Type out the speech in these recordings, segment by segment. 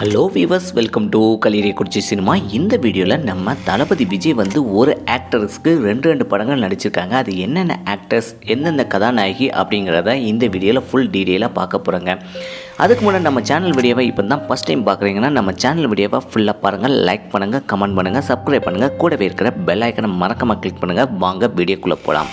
Hello viewers welcome to கலிரி குறிச்சி cinema இந்த வீடியோவில் நம்ம தளபதி விஜய் வந்து ஒரு ஆக்டர்ஸ்க்கு ரெண்டு ரெண்டு படங்கள் நடிச்சிருக்காங்க. அது என்னென்ன ஆக்டர்ஸ் எந்தெந்த கதாநாயகி அப்படிங்கிறத இந்த வீடியோவில் ஃபுல் டீட்டெயிலாக பார்க்க போகிறோங்க அதுக்கு முன்னாடி நம்ம சேனல் வீடியோவை இப்போ தான் ஃபஸ்ட் டைம் பார்க்குறீங்கன்னா நம்ம சேனல் வீடியோவை ஃபுல்லாக பாருங்கள் லைக் பண்ணுங்கள் கமெண்ட் பண்ணுங்கள் சப்ஸ்கிரைப் பண்ணுங்கள் கூடவே இருக்கிற பெல் ஐக்கனை மறக்காமல் கிளிக் பண்ணுங்கள் வாங்க வீடியோக்குள்ளே போகலாம்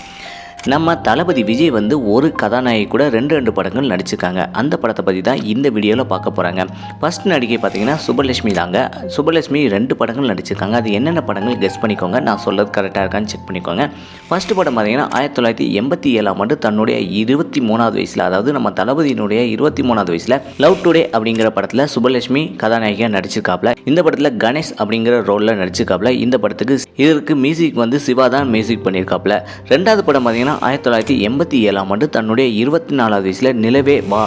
நம்ம தளபதி விஜய் வந்து ஒரு கதாநாயகி கூட ரெண்டு ரெண்டு படங்கள் நடிச்சிருக்காங்க. அந்த படத்தை பற்றி தான் இந்த வீடியோவில் பார்க்க போகிறாங்க ஃபர்ஸ்ட் நடிகை பார்த்தீங்கன்னா சுபலட்சுமி தாங்க. சுபலட்சுமி ரெண்டு படங்கள் நடிச்சிருக்காங்க. அது என்னென்ன படங்கள் கெஸ் பண்ணிக்கோங்க. நான் சொல்கிறது கரெக்டாக இருக்கான்னு செக் பண்ணிக்கோங்க. ஃபர்ஸ்ட் படம் பார்த்தீங்கன்னா ஆயிரத்தி தொள்ளாயிரத்தி எண்பத்தி ஏழாம் ஆண்டு தன்னுடைய இருபத்தி மூணாவது வயசில் அதாவது நம்ம தளபதியினுடைய இருபத்தி மூணாவது வயசில் லவ் டுடே அப்படிங்கிற படத்தில் சுபலட்சுமி கதாநாயகியாக நடிச்சிருக்காப்ல. இந்த படத்தில் கணேஷ் அப்படிங்கிற ரோலில் நடிச்சிருக்காப்ல. இந்த படத்துக்கு இதற்கு மியூசிக் வந்து சிவா தான் மியூசிக் பண்ணியிருக்காப்ல ரெண்டாவது படம் பார்த்தீங்கன்னா ஆயிரத்தி தொள்ளாயிரத்தி எண்பத்தி ஏழாம் ஆண்டு தன்னுடைய இருபத்தி நாலாவது வயசில் நிலவே வா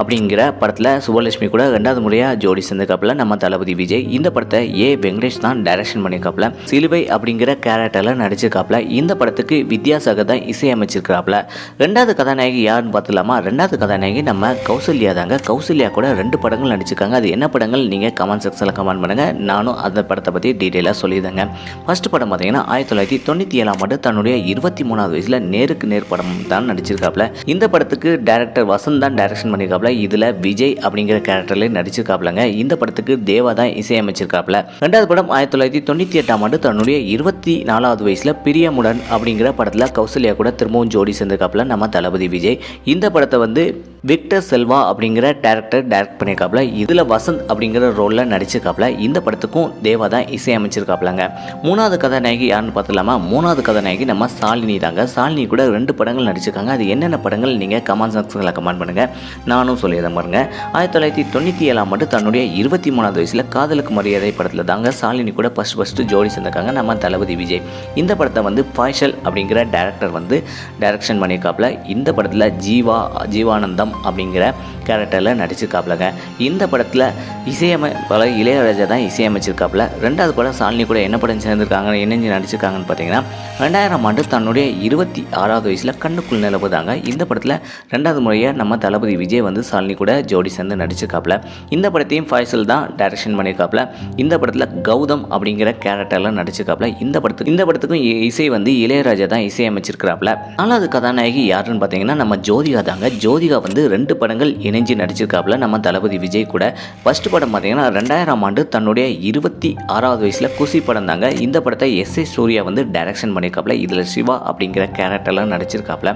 அப்படிங்கிற படத்தில் சுபலட்சுமி கூட ரெண்டாவது முறையாக ஜோடி சேர்ந்திருக்காப்புல. நம்ம தளபதி விஜய். இந்த படத்தை ஏ வெங்கடேஷ் தான் டைரக்ஷன் பண்ணியிருக்காப்புல சிலுவை அப்படிங்கிற கேரக்டரில் நடிச்சிருக்காப்புல. இந்த படத்துக்கு வித்யாசாகர் தான் இசையமைச்சிருக்காப்புல. ரெண்டாவது கதாநாயகி யாருன்னு பார்த்துலாமா ரெண்டாவது கதாநாயகி நம்ம கௌசல்யா தாங்க. கௌசல்யா கூட ரெண்டு படங்கள் நடிச்சிருக்காங்க. அது என்ன படங்கள்? நீங்கள் கமெண்ட் செக்ஷனில் கமெண்ட் பண்ணுங்கள் நானும் அந்த படத்தை பற்றி டீட்டெயிலாக சொல்லியிருந்தேங்க ஃபஸ்ட் படம் பார்த்தீங்கன்னா ஆயிரத்தி தொள்ளாயிரத்தி தொண்ணூற்றி ஏழாம் ஆண்டு தன்னுடைய இருபத்தி மூணாவது வயசில் நேருக்கு நேர் படம் தான் நடிச்சிருக்காப்புல. இந்த படத்துக்கு டேரக்டர் வசந்த் தான் டைரக்ஷன் பண்ணியிருக்காப்புல இதில் விஜய் அப்படிங்கிற கேரக்டர்லேயே நடிச்சிருக்காப்புலங்க. இந்த படத்துக்கு தேவா தான் இசையமைச்சிருக்காப்புல. ரெண்டாவது படம் ஆயிரத்தி தொள்ளாயிரத்தி தொண்ணூற்றி எட்டாம் ஆண்டு தன்னுடைய இருபத்தி நாலாவது வயசில் பிரியமுடன் அப்படிங்கிற படத்தில் கௌசல்யா கூட திரும்பவும் ஜோடி சேர்ந்திருக்காப்புல. நம்ம தளபதி விஜய். இந்த படத்தை வந்து விக்டர் செல்வா அப்படிங்கிற டேரக்டர் டைரக்ட் பண்ணியிருக்காப்புல. இதில் வசந்த் அப்படிங்கிற ரோலில் நடிச்சிருக்காப்புல. இந்த படத்துக்கும் தேவா தான் இசையமைச்சிருக்காப்புலங்க. மூணாவது கதாநாயகி யாருன்னு பார்த்துலாமா மூணாவது கதாநாயகி நம்ம சாலினி தாங்க. சாலினி கூட ரெண்டு படங்கள் நடிச்சிருக்காங்க. அது என்னென்ன படங்கள்? நீங்கள் கமெண்ட் செக்ஷனில் கமெண்ட் பண்ணுங்கள் நானும் சொல்லிடுறேன் பாருங்க. ஆயிரத்தி தொள்ளாயிரத்தி தொண்ணூற்றி ஏழாம் ஆண்டு தன்னுடைய இருபத்தி மூணாவது வயசில் காதலுக்கு மரியாதை படத்தில் தாங்க சாலினி கூட ஃபஸ்ட் ஃபஸ்ட்டு ஜோடி சேர்ந்திருக்காங்க. நம்ம தளபதி விஜய். இந்த படத்தை வந்து பாய்ஷல் அப்படிங்கிற டேரக்டர் வந்து டைரக்ஷன் பண்ணியிருக்காப்புல. இந்த படத்தில் ஜீவா ஜீவானந்தம் அப்படிங்கிற கேரக்டரில் நடிச்சிருக்காப்லங்க இந்த படத்தில் இசையமை பல இளையராஜா தான் இசையமைச்சிருக்காப்புல. ரெண்டாவது படம் சாலினி கூட என்ன படம் சேர்ந்துருக்காங்க இணைஞ்சு நடிச்சிருக்காங்கன்னு பார்த்தீங்கன்னா ரெண்டாயிரம் ஆண்டு தன்னுடைய இருபத்தி ஆறாவது வயசில் கண்ணுக்குள் நிலவுதாங்க. இந்த படத்தில் ரெண்டாவது முறையாக நம்ம தளபதி விஜய் வந்து சாலினி கூட ஜோடி சேர்ந்து நடிச்சிருக்காப்புல. இந்த படத்தையும் ஃபாய்சல் தான் டைரக்ஷன் பண்ணியிருக்காப்புல இந்த படத்தில் கௌதம் அப்படிங்கிற கேரக்டரில் நடிச்சிருக்காப்புல. இந்த படத்துக்கு இந்த படத்துக்கும் இ- இசை வந்து இளையராஜா தான் இசையமைச்சிருக்கிறாப்புல. நாலாவது கதாநாயகி யாருன்னு பார்த்தீங்கன்னா நம்ம ஜோதிகா தாங்க. ஜோதிகா வந்து ரெண்டு படங்கள் இணைஞ்சு நடிச்சிருக்காப்புல. நம்ம தளபதி விஜய் கூட. ஃபர்ஸ்ட் படம் பார்த்தீங்கன்னா ரெண்டாயிரம் ஆண்டு தன்னுடைய இருபத்தி ஆறாவது வயசில் குசி படம் தாங்க. இந்த படத்தை எஸ் ஏ சூர்யா வந்து டைரக்ஷன் பண்ணியிருக்காப்புல இதில் சிவா அப்படிங்கிற கேரக்டர்லாம் நடிச்சிருக்காப்புல.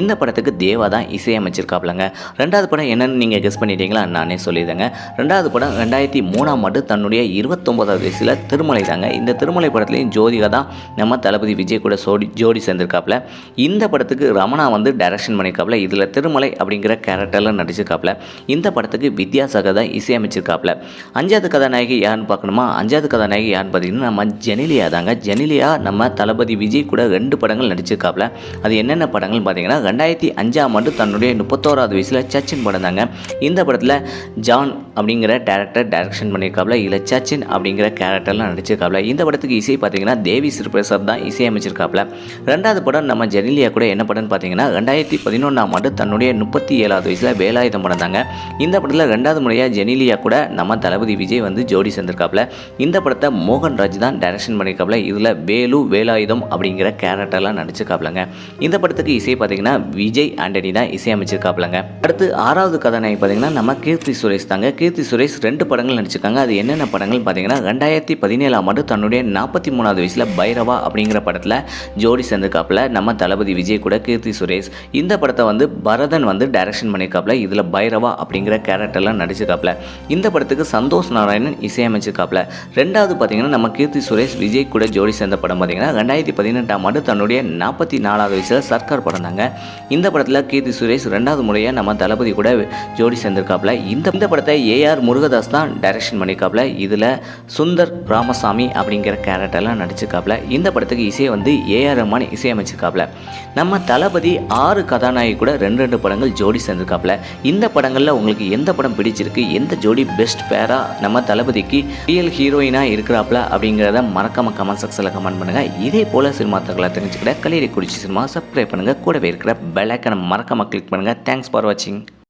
இந்த படத்துக்கு தேவா தான் இசையமைச்சிருக்காப்புலங்க. ரெண்டாவது படம் என்னென்னு நீங்கள் கெஸ் பண்ணிட்டீங்களா? நானே சொல்லிடுறேங்க. ரெண்டாவது படம் ரெண்டாயிரத்தி மூணாம் ஆண்டு தன்னுடைய இருபத்தொம்போதாவது வயசில் திருமலை தாங்க. இந்த திருமலை படத்துலையும் ஜோதிகா தான் நம்ம தளபதி விஜய் கூட சோடி ஜோடி சேர்ந்திருக்காப்புல. இந்த படத்துக்கு ரமணா வந்து டைரக்ஷன் பண்ணியிருக்காப்புல இதில் திருமலை அப்படிங்கிற கேரக்டரில் நடிச்சிருக்காப்புல இந்த படத்துக்கு வித்யாசாகர் தான் இசையமைச்சிருக்காப்புல அஞ்சாவது கதாநாயகி யாருன்னு பார்க்கணுமா? அஞ்சாவது கதாநாயகி யாருன்னு பார்த்தீங்கன்னா நம்ம ஜெனிலியா தாங்க. ஜெனிலியா நம்ம தளபதி விஜய் கூட ரெண்டு படங்கள் நடிச்சிருக்காப்புல அது என்னென்ன படங்கள்னு பார்த்தீங்கன்னா ரெண்டாயிரத்தி அஞ்சாம் ஆண்டு தன்னுடைய முப்பத்தோராவது வயசில் சச்சின் படம் தாங்க. இந்த படத்தில் ஜான் அப்படிங்கிற டேரக்டர் டைரக்ஷன் பண்ணியிருக்காப்புல இதில் சச்சின் அப்படிங்கிற கேரக்டர்லாம் நடிச்சிருக்காப்புல இந்த படத்துக்கு இசை பார்த்தீங்கன்னா தேவி சிறுபிரசாத் தான் இசையமைச்சிருக்காப்புல ரெண்டாவது படம் நம்ம ஜெனிலியா கூட என்ன படம்னு பார்த்தீங்கன்னா ரெண்டாயிரத்தி பதினொன்றாம் ஆண்டு தன்னுடைய முப்பத்தி ஏழாவது வயசில் வேலாயுதம் படம் இந்த படத்தில் ரெண்டாவது முறையாக ஜெனிலியா கூட நம்ம தளபதி விஜய் வந்து ஜோடி சேர்ந்திருக்காப்புல. இந்த படத்தை மோகன்ராஜ் தான் டைரக்ஷன் பண்ணியிருக்காப்புல இதில் வேலு வேலாயுதம் அப்படிங்கிற கேரக்டர்லாம் நடிச்சிருக்காப்புலங்க. இந்த படத்துக்கு இசை பார்த்தீங்கன்னா விஜய் ஆண்டனி தான் இசையமைச்சிருக்காப்புலங்க. அடுத்து ஆறாவது கதாநாயகி பார்த்தீங்கன்னா நம்ம கீர்த்தி சுரேஷ் தாங்க. கீர்த்தி சுரேஷ் ரெண்டு படங்கள் நடிச்சிருக்காங்க. அது என்னென்ன படங்கள் பார்த்தீங்கன்னா ரெண்டாயிரத்தி பதினேழாம் ஆண்டு தன்னுடைய நாற்பத்தி மூணாவது வயசில் பைரவா அப்படிங்கிற படத்தில் ஜோடி சேர்ந்திருக்காப்புல. நம்ம தளபதி விஜய் கூட கீர்த்தி சுரேஷ். இந்த படத்தை வந்து பரதன் வந்து டைரக்ஷன் பண்ணியிருக்காப்புல இதில் பைரவா அப்படிங்கிற கேரக்டர்லாம் நடிச்சிருக்காப்புல இந்த படத்துக்கு சந்தோஷ் நாராயணன் இசையமைச்சிருக்காப்புல ரெண்டாவது பார்த்தீங்கன்னா நம்ம கீர்த்தி சுரேஷ் விஜய் கூட ஜோடி சேர்ந்த படம் பார்த்தீங்கன்னா ரெண்டாயிரத்தி பதினெட்டாம் ஆண்டு தன்னுடைய நாற்பத்தி நாலாவது வயசில் சர்க்கார் படம் தாங்க. இந்த படத்தில் கீர்த்தி சுரேஷ் ரெண்டாவது முறையாக நம்ம தளபதி கூட ஜோடி சேர்ந்திருக்காப்புல இந்த இந்த படத்தை ஏஆர் முருகதாஸ் தான் டைரக்ஷன் பண்ணியிருக்காப்புல இதில் சுந்தர் ராமசாமி அப்படிங்கிற கேரக்டர்லாம் நடிச்சிருக்காப்புல இந்த படத்துக்கு இசையை வந்து ஏஆர் ரஹ்மான் இசையமைச்சிருக்காப்புல நம்ம தளபதி ஆறு கதாநாயகி கூட ரெண்டு ரெண்டு படங்கள் ஜோடி சேர்ந்துருக்காப்புல. இந்த படங்களில் உங்களுக்கு எந்த படம் பிடிச்சிருக்கு? எந்த ஜோடி பெஸ்ட் பேராக நம்ம தளபதிக்கு ரியல் ஹீரோயினாக இருக்கிறாப்புல அப்படிங்கிறத மறக்காம கமெண்ட் செக்ஷனில் கமெண்ட் பண்ணுங்கள் இதே போல் சினிமா தகவலை தெரிஞ்சுக்கிட்ட கலியரி குடிச்சி சினிமா சப்ஸ்கிரைப் பண்ணுங்கள் கூடவே இருக்கிற பெல் ஐக்கனை மறக்காமல் கிளிக் பண்ணுங்கள் தேங்க்ஸ் ஃபார் வாட்சிங்